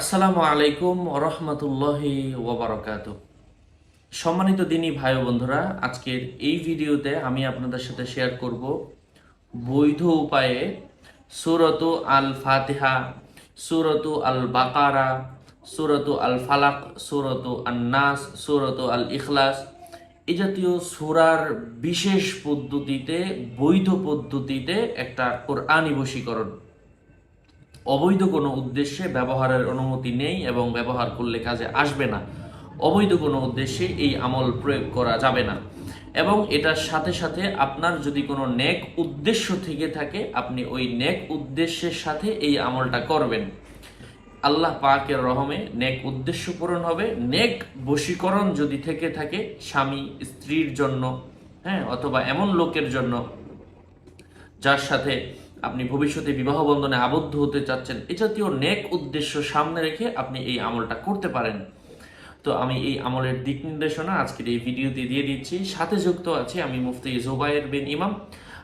আসসালামু আলাইকুম রহমতুল্লাহি ওবরাকাত সম্মানিত দিনী ভাই বন্ধুরা, আজকের এই ভিডিওতে আমি আপনাদের সাথে শেয়ার করব বৈধ উপায়ে সুরত আল ফাতিহা সুরত আল বাকারা সুরত আল ফালাক সুরত আল নাস সুরত আল ইখলাস এ জাতীয় সুরার বিশেষ পদ্ধতিতে, বৈধ পদ্ধতিতে একটা কোরআনি বশীকরণ। অবৈধ কোনো উদ্দেশ্যে ব্যবহারের অনুমতি নেই এবং ব্যবহার করলে কাজে আসবে না। অবৈধ কোনো উদ্দেশ্যে এই আমল প্রয়োগ করা যাবে না। এবং এটার সাথে সাথে আপনার যদি কোনো নেক উদ্দেশ্য থেকে থাকে, আপনি ওই নেক উদ্দেশ্যের সাথে এই আমলটা করবেন। আল্লাহ পাকের রহমে নেক উদ্দেশ্য পূরণ হবে। নেক বশীকরণ যদি থেকে থাকে, স্বামী স্ত্রীর জন্য হ্যাঁ অথবা এমন লোকের জন্য, যার সাথে আপনি ভবিষ্যতে বিবাহ বন্ধনে আবদ্ধ হতে চাচ্ছেন, এ জাতীয় নেক উদ্দেশ্য সামনে রেখে আপনি এই আমলটা করতে পারেন। তো আমি এই আমলের দিক নির্দেশনা আজকের এই ভিডিওতে দিয়ে দিচ্ছি। সাথে যুক্ত আছে আমি মুফতি জোবায়ের বিন ইমাম।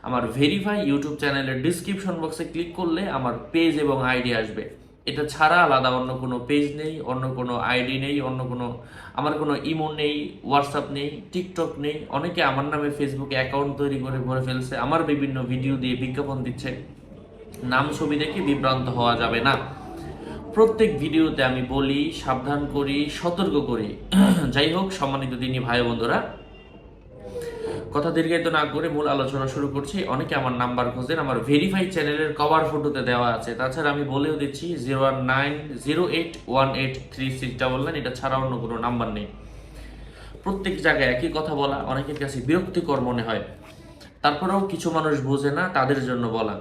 আমার ভেরিফাই ইউটিউব চ্যানেলের ডিসক্রিপশন বক্সে ক্লিক করলে আমার পেজ এবং আইডি আসবে। এটা ছাড়া আলাদা, অন্য কোনো পেজ নেই, অন্য কোনো আইডি নেই, অন্য কোনো, আমার কোনো ইমো নেই হোয়াটসঅ্যাপ নেই টিকটক নেই। অনেকে আমার নামে ফেসবুকে অ্যাকাউন্ট তৈরি করে ভরে ফেলছে, আমার বিভিন্ন ভিডিও দিয়ে বিজ্ঞাপন দিচ্ছে। নাম ছবি দেখে বিভ্রান্ত হওয়া যাবে না। প্রত্যেক ভিডিওতে আমি বলি, সাবধান করি, সতর্ক করি। যাই হোক, সম্মানিত দিনী ভাই বন্ধুরা কথা দীর্ঘায়িত না করে মূল আলোচনা শুরু করছি। অনেকে আমার নাম্বার খোঁজেন, আমার ভেরিফাই চ্যানেলের কভার ফটোতে দেওয়া আছে। তাছাড়া আমি বলেও দিচ্ছি zero one nine zero eight one eight three six double nine এটা ছাড়া অন্য কোনো নাম্বার নেই। প্রত্যেক জায়গায় একই কথা বলা, অনেকের কাছে বিরক্তিকর মনে হয়। তারপরেও কিছু মানুষ বোঝে না, তাদের জন্য বলা।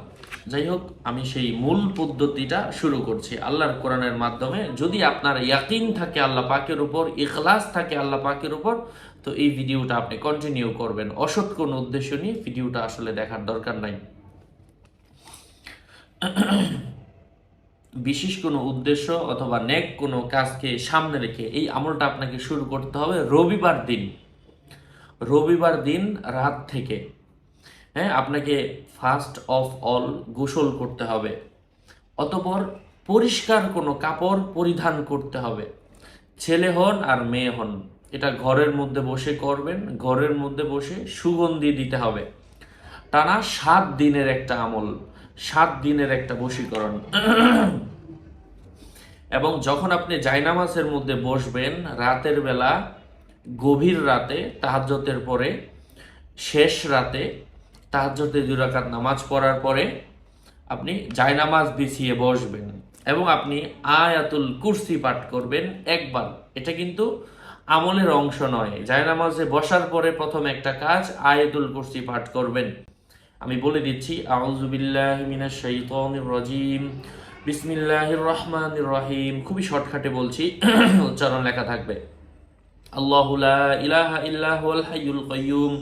যাই হোক, আমি সেই মূল পদ্ধতিটা শুরু করছি আল্লাহর কোরআনের মাধ্যমে। যদি আপনার ইয়াকিন থাকে আল্লাহ পাকের উপর, ইখলাস থাকে আল্লাহ পাকের উপর, তো এই ভিডিওটা আপনি কন্টিনিউ করবেন। অসৎ কোনো উদ্দেশ্য নিয়ে ভিডিওটা আসলে দেখার দরকার নাই। বিশেষ কোনো উদ্দেশ্য অথবা নেক কোনো কাজকে সামনে রেখে এই আমলটা আপনাকে শুরু করতে হবে রবিবার দিন। রবিবার দিন রাত থেকে। হ্যাঁ আপনাকে ফার্স্ট অফ অল গোসল করতে হবে। অতপর পরিষ্কার কোনো কাপড় পরিধান করতে হবে। ছেলে হন আর মেয়ে হন, এটা ঘরের মধ্যে বসে করবেন, ঘরের মধ্যে বসে সুগন্ধি দিতে হবে। টানা সাত দিনের একটা আমল, সাত দিনের একটা বশীকরণ। এবং যখন আপনি জায়নামাজের মধ্যে বসবেন, রাতের বেলা, গভীর রাতে, তাহাজ্জতের পরে, শেষ রাতে তাহাজ্জতে দুই রাকাত নামাজ পড়ার পরে আপনি জায়নামাজ বিছিয়ে বসবেন এবং আপনি আয়াতুল কুরসি পাঠ করবেন একবার। এটা কিন্তু আমলের অংশ নয়। জায়নামাজে বসার পরে প্রথম একটা কাজ আয়াতুল কুরসি পাঠ করবেন। আমি বলে দিচ্ছি রাজিম। বিসমিল্লাহির রহমানির রহিম। খুবই শর্টকাটে বলছি, উচ্চারণ লেখা থাকবে। আল্লাহু ইলাহা ইল্লা হাইয়ুল কাইয়্যুম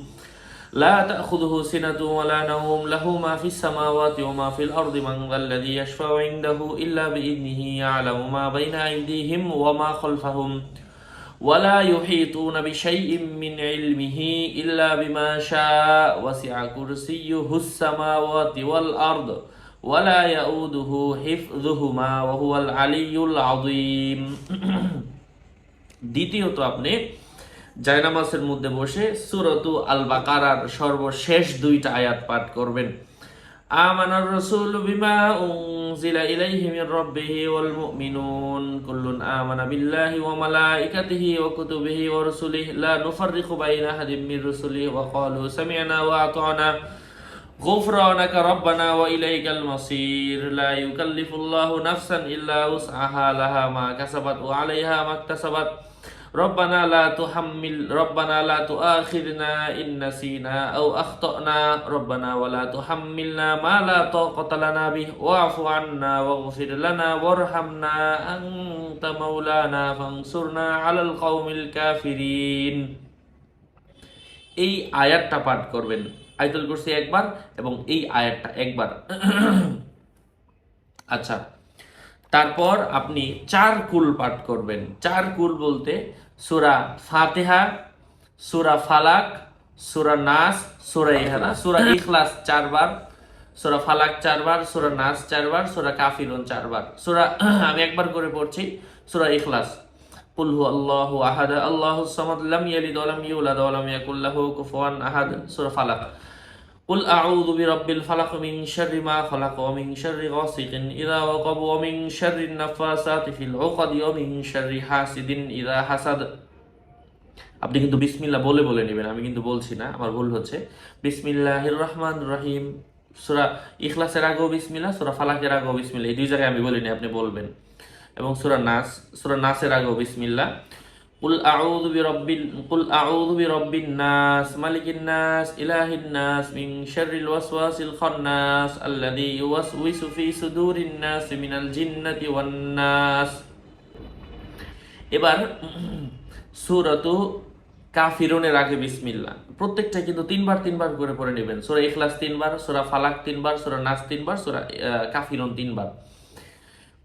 لا تأخذه سنة ولا نوم له ما في السماوات وما في الأرض من ذا الذي يشفع عنده إلا بإذنه يعلم ما بين أيديهم وما خلفهم ولا يحيطون بشيء من علمه إلا بما شاء وسع كرسيه السماوات والأرض ولا يؤوده حفظهما وهو العلي العظيم দ্বিতীয়ত আপনি জায়নামাজের মধ্যে বসে সুরতু আল বাকারার সর্বশেষ দুইটা আয়াত পাঠ করবেন آمن الرسول بما أنزل إليه من ربه والمؤمنون كل آمن بالله وملائكته وكتبه ورسله لا نفرق بين أحد من رسله وقالوا سمعنا وأطعنا غفرانك ربنا وإليك المصير لا يكلف الله نفسا إلا وسعها لها ما كسبت وعليها ما اكتسبت ربنا لا تحمل ربنا لا تؤاخذنا إن نسينا أو أخطأنا ربنا ولا تحملنا ما لا طاقة لنا به واعف عنا واغفر لنا وارحمنا أنت مولانا فانصرنا على القوم الكافرين এই আয়াতটা পাঠ করবেন আয়াতুল কুরসি একবার এবং এই আয়াতটা একবার আচ্ছা তারপর আপনি চার কুল পাঠ করবেন। চার কুল বলতে সুরা ফাতেহা সুরা ফালাক সুরা নাস সুরা ইহলা সুরা ইখলাস চারবার সোরা ফালাক চারবার সোরা নাস চারবার সোরা কাফিরুন চারবার। সোরা আমি একবার করে পড়ছি সোরা ইখলাস। আল্লাহু আহাদ আল্লাহু সামাদ লাম ইয়ালিদ ওয়া লাম ইউলাদ ওয়া লাম ইয়াকুল লাহু কুফুয়ান আহাদ সূরা ফালাক। قل أعوذ برب الفلق من شر ما خلق ومن شر غاسق إذا وقب ومن شر النفاثات في العقد ومن شر حاسد إذا حسد আপনি কিন্তু বিসমিল্লাহ বলে বলে নেবেন আমি কিন্তু বলছি না আমার ভুল হচ্ছে বিসমিল্লাহির রহমান রহিম সূরা ইখলাসের আগেও বিসমিল্লাহ সূরা ফালাকের আগেও বিসমিল্লাহ এই দুই জায়গায় আমি বলিনি আপনি বলবেন এবং সূরা নাস সূরা নাসের আগেও বিসমিল্লাহ কুল আউযু বিরাব্বিল কুল আউযু বিরাব্বিন নাস মালিকিন নাস ইলাহিন নাস মিন শাররিল ওয়াসওয়াসিল খান্নাস আল্লাযী ইউওয়াসউইসু ফি সুদুরিন নাস মিনাল জিন্নাতি ওয়ান নাস এবার সুরাতু কাফিরুনের আগে বিসমিল্লাহ। প্রত্যেকটা কিন্তু তিনবার তিনবার করে পড়ে নেবেন। সূরা ইখলাস তিনবার সূরা ফালাক তিনবার সূরা নাস তিনবার সূরা আহ, কাফিরুন তিনবার।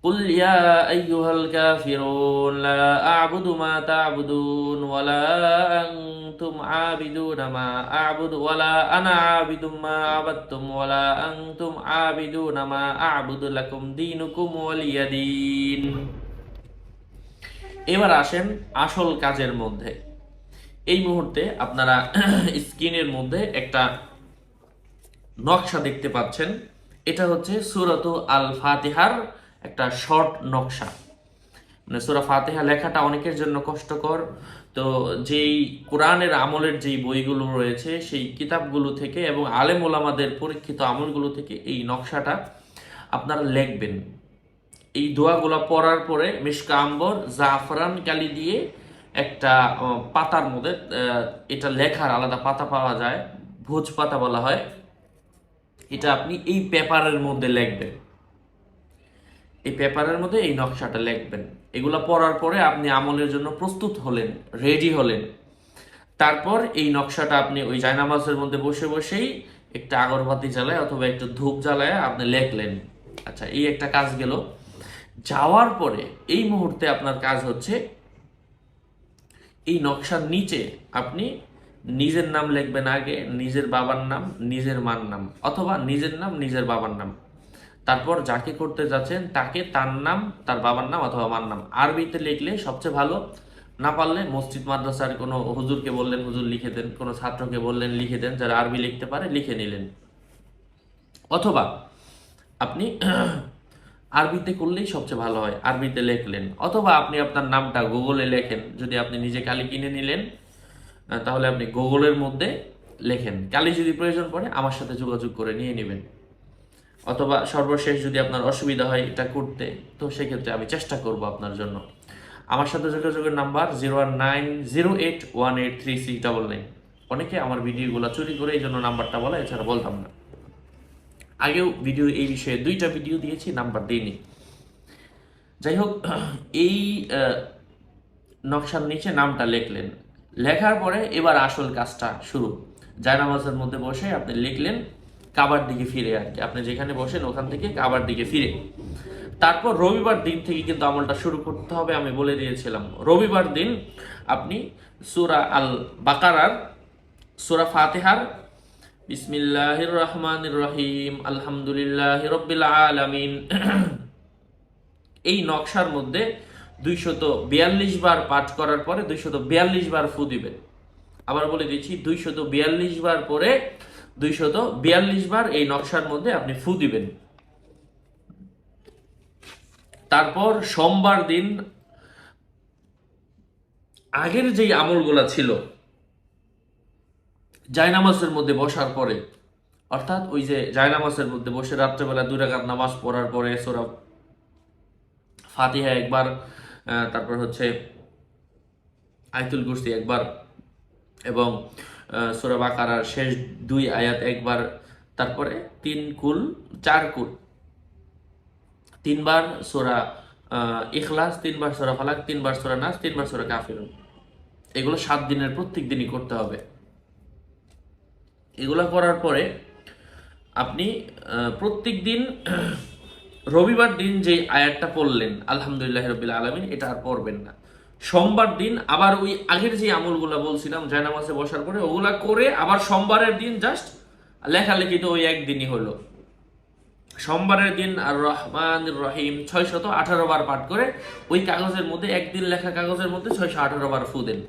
قل يا أيها الكافرون لا أعبد ما تعبدون ولا أنتم عابدون ما أعبد ولا أنا عابد ما عبدتم ولا أنتم عابدون ما أعبد لكم دينكم ولي دين এবার আসেন আসল কাজের মধ্যে এই মুহূর্তে আপনারা স্ক্রিনের মধ্যে একটা নকশা দেখতে পাচ্ছেন এটা হচ্ছে সুরত আল ফাতিহার একটা শর্ট নকশা। মানে সুরা ফাতেহা লেখাটা অনেকের জন্য কষ্টকর। তো যেই কোরআনের আমলের যেই বইগুলো রয়েছে, সেই কিতাবগুলো থেকে এবং আলেম ওলামাদের পরীক্ষিত আমলগুলো থেকে এই নকশাটা আপনারা লিখবেন। এই দোয়াগুলো পড়ার পরে মিশকা আম্বর জাফরান কালি দিয়ে একটা পাতার মধ্যে এটা লেখার আলাদা পাতা পাওয়া যায়। ভোজ পাতা বলা হয়। এটা আপনি এই পেপারের মধ্যে লিখবেন। এই পেপারের মধ্যে এই নকশাটা লিখবেন। এগুলো পড়ার পরে আপনি আমলের জন্য প্রস্তুত হলেন রেডি হলেন। তারপর এই নকশাটা আপনি ওই জায়নামাজের মধ্যে বসে বসেই একটা আগরবাতি জ্বালায় অথবা একটু ধূপ জ্বালায় আপনি লেখলেন। আচ্ছা এই একটা কাজ গেল। যাওয়ার পরে এই মুহূর্তে আপনার কাজ হচ্ছে এই নকশার নিচে আপনি নিজের নাম লিখবেন আগে, নিজের বাবার নাম, নিজের মার নাম, অথবা নিজের নাম, নিজের বাবার নাম। তারপর যাকে করতে যাচ্ছেন, তাকে তার নাম, তার বাবার নাম অথবা মার নাম আরবিতে লিখলে সবচেয়ে ভালো। না পারলে মসজিদ মাদ্রাসার কোনো হুজুরকে বললেন, হুজুর লিখে দেন, কোনো ছাত্রকে বললেন, লিখে দেন, যারা আরবি লিখতে পারে লিখে নিলেন। অথবা আপনি আরবিতে করলেই সবচেয়ে ভালো হয়, আরবিতে লেখলেন। অথবা আপনি আপনার নামটা গুগলে লেখেন, যদি আপনি নিজে কালি কিনে নিলেন তাহলে আপনি গুগলের মধ্যে লেখেন। কালি যদি প্রয়োজন পড়ে, আমার সাথে যোগাযোগ করে নিয়ে নেবেন। অথবা সর্বশেষ যদি আপনার অসুবিধা হয় এটা করতে, তো সেক্ষেত্রে আমি চেষ্টা করব আপনার জন্য। আমার সাথে যোগাযোগের number zero one nine zero eight one eight three six double nine. অনেকে আমার ভিডিওগুলো চুরি করে এই জন্য নাম্বারটা বলা, এছাড়া বলতাম না। আগেও ভিডিও এই বিষয়ে দুইটা ভিডিও দিয়েছি, নাম্বার দিইনি। যাই হোক, এই নকশার নিচে নামটা লিখলেন। লেখার পরে এবার আসল কাজটা শুরু। জায়নামাজের মধ্যে বসে আপনি লিখলেন কাবার দিকে ফিরে আর কি। আপনি যেখানে বসেন ওখান থেকে কাবার দিকে ফিরে। তারপর রবিবার দিন থেকে কিন্তু আমলটা শুরু করতে হবে, আমি বলে দিয়েছিলাম। রবিবার দিন আপনি সুরা আল বাকারার সুরা ফাতেহার, বিসমিল্লাহির রহমানির রহিম, আলহামদুলিল্লাহ রব্বিল আলামিন, এই নকশার মধ্যে দুইশত বিয়াল্লিশ বার পাঠ করার পরে দুইশত বিয়াল্লিশ বার ফু দিবেন। আবার বলে দিচ্ছি, দুইশত বিয়াল্লিশ বার পরে দুইশত বিয়াল্লিশ বার এই নকশার মধ্যে আপনি ফু দিবেন। তারপর সোমবার দিন আগের যেই আমলগুলা ছিল, জায়নামাজের মধ্যে বসার পরে, অর্থাৎ ওই যে জায়নামাজের মধ্যে বসে রাত্রেবেলা দুই নামাজ পড়ার পরে সোরা ফাতিহা একবার তারপর হচ্ছে আয়তুল কুরসি একবার, এবং সূরা বাকারার শেষ দুই আয়াত একবার, তারপরে তিন কুল, চার কুল। তিনবার সোরা ইখলাস, তিনবার সোরা ফালাক, তিনবার সোরা নাস, তিনবার সোরা কাফিরুন। এগুলো সাত দিনের, প্রত্যেক দিনই করতে হবে। এগুলো করার পরে আপনি প্রত্যেক দিন রবিবার দিন যে আয়াতটা পড়লেন, আলহামদুলিল্লাহ রবিল আলমিন, এটা আর পড়বেন না। সোমবার দিন আবার ওই আগের যে আমলগুলা বলছিলাম জায়নামাজে বসার পরে, ওগুলা করে আবার সোমবারের দিন জাস্ট লেখালেখি তো ওই একদিনই হলো। সোমবারের দিন আর রহমান রহিম ছয়শত আঠারো বার পাঠ করে, ওই কাগজের মধ্যে, একদিন লেখা কাগজের মধ্যে ছয়শো আঠারো বার ফু দেন।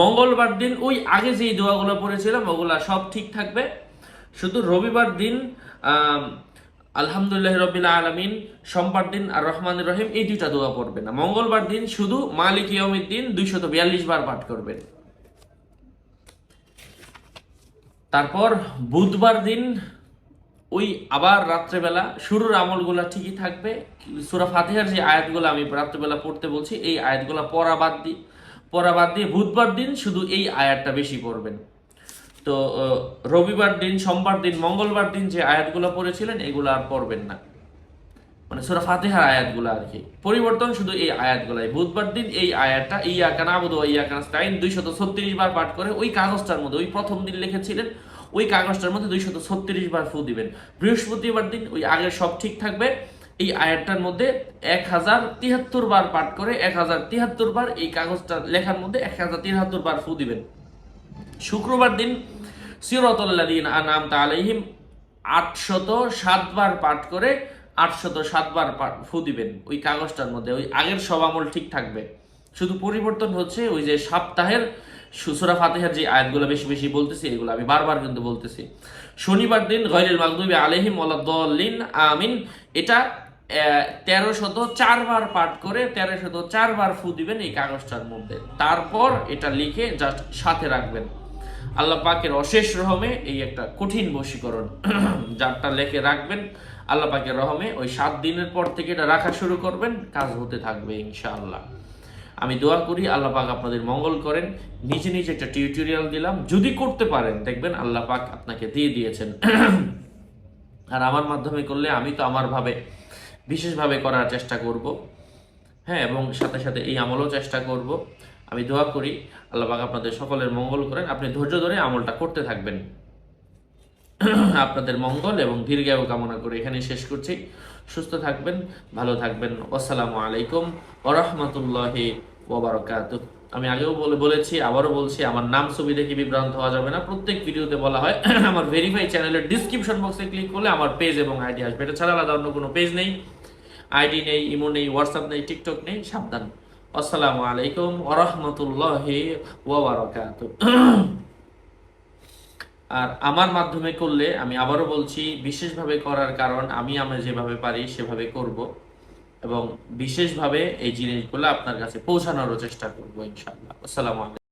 মঙ্গলবার দিন ওই আগে যেই দোয়াগুলো পড়েছিলাম, ওগুলা সব ঠিক থাকবে। শুধু রবিবার দিন আলহামদুলিল্লাহ রবিল আলমিন, সোমবার দিন আর রহমান রহিম, এই দুইটা দোয়া পড়বে না মঙ্গলবার দিন শুধু মালিক ইয়মির দিন দুইশত বিয়াল্লিশ বার পাঠ করবেন। তারপর বুধবার দিন ওই আবার রাত্রেবেলা শুরুর আমলগুলা ঠিকই থাকবে। সুরা ফাতেহার যে আয়াতগুলো আমি রাত্রেবেলা পড়তে বলছি, এই আয়াতগুলা পড়া বাদ দিয়ে পড়া বাদ দিয়ে বুধবার দিন শুধু এই আয়াতটা বেশি পড়বেন। তো রবিবার দিন, সোমবার দিন, মঙ্গলবার দিন যে আয়াতগুলো পড়েছিলেন, এগুলো আর পড়বেন না। মানে সুরা ফাতিহার আয়াতগুলো আর কি। পরিবর্তন শুধু এই আয়াতগুলাই। বুধবার দিন এই আয়াতটা ইয়া কানা আবুদু ইয়া কানা স্টাইন দুইশত ছত্রিশ বার পাঠ করে ওই কাগজটার মধ্যে, ওই প্রথম দিন লিখেছিলেন, ওই কাগজটার মধ্যে দুইশত ছত্রিশ বার ফু দিবেন। বৃহস্পতিবার দিন ওই আগের সব ঠিক থাকবে। এই আয়াতটার মধ্যে এক হাজার তিয়াত্তর বার পাঠ করে এক হাজার তিয়াত্তর বার এই কাগজটা লেখার মধ্যে এক হাজার তিয়াত্তর বার ফু দিবেন। শুক্রবার দিন সিরতুল্লাদিন আনাম তালাইহিম আটশত সাতবার পাঠ করে আটশত সাতবার ফু দিবেন। ওই কাগজটার মধ্যে, ওই আগের সব আমল ঠিক থাকবে। শুধু পরিবর্তন হচ্ছে ওই যে সপ্তাহের সুসরা ফাতেহার যে আয়াতগুলো বেশি বেশি বলতেছি, এগুলো আমি বারবার কিন্তু বলতেছি। শনিবার দিন গয়রুল মাকদুবি আলহিম ওয়ালাদ্দলিন আমিন। এটা তেরো শত চারবার পাঠ করে তেরো শত চারবার ফু দিবেন এই কাগজটার মধ্যে। তারপর এটা লিখে জাস্ট সাথে রাখবেন। আল্লাহ পাকের অশেষ রহমে এই একটা কঠিন বশীকরণ যারটা লেখে রাখবেন, আল্লাহ পাকের রহমে ওই সাত দিনের পর থেকে এটা রাখা শুরু করবেন, কাজ হতে থাকবে ইনশাআল্লাহ। আমি দোয়া করি আল্লাহ পাক আপনাদের মঙ্গল করেন। নিজে নিজে একটা টিউটোরিয়াল দিলাম। যদি করতে পারেন, দেখবেন আল্লাহ পাক আপনাকে দিয়ে দিয়েছেন। আর আমার মাধ্যমে করলে আমি তো আমার ভাবে, বিশেষভাবে করার চেষ্টা করব। হ্যাঁ এবং সাথে সাথে এই আমলও চেষ্টা করব। আমি দোয়া করি, আল্লাহ পাক আপনাদের সকলের মঙ্গল করেন। আপনি ধৈর্য ধরে আমলটা করতে থাকবেন। আপনাদের মঙ্গল এবং দীর্ঘায়ু কামনা করে এখানে শেষ করছি। সুস্থ থাকবেন, ভালো থাকবেন। আসসালামু আলাইকুম ওরহমতুল্লাহি ওবরাকাতুহ। আমি আগেও বলে বলেছি, আবারও বলছি, আমার নাম ছবি দেখে বিভ্রান্ত হওয়া যাবে না। প্রত্যেক ভিডিওতে বলা হয়, আমার ভেরিফাই চ্যানেলের ডিসক্রিপশন বক্সে ক্লিক করলে আমার পেজ এবং আইডি আসবে। এটা ছাড়া আলাদা অন্য কোনো পেজ নেই। আইডি নেই ইমো নেই হোয়াটসঅ্যাপ নেই টিকটক নেই, সাবধান। আসসালামু আলাইকুম ওরহমতুল্লাহি আর আমার মাধ্যমে করলে আমি আবারও বলছি, বিশেষভাবে করার কারণ আমি আমি যেভাবে পারি সেভাবে করব এবং বিশেষভাবে এই জিনিসগুলো আপনার কাছে পৌঁছানোরও চেষ্টা করব ইনশাআল্লাহ। আসসালামু আলাইকুম।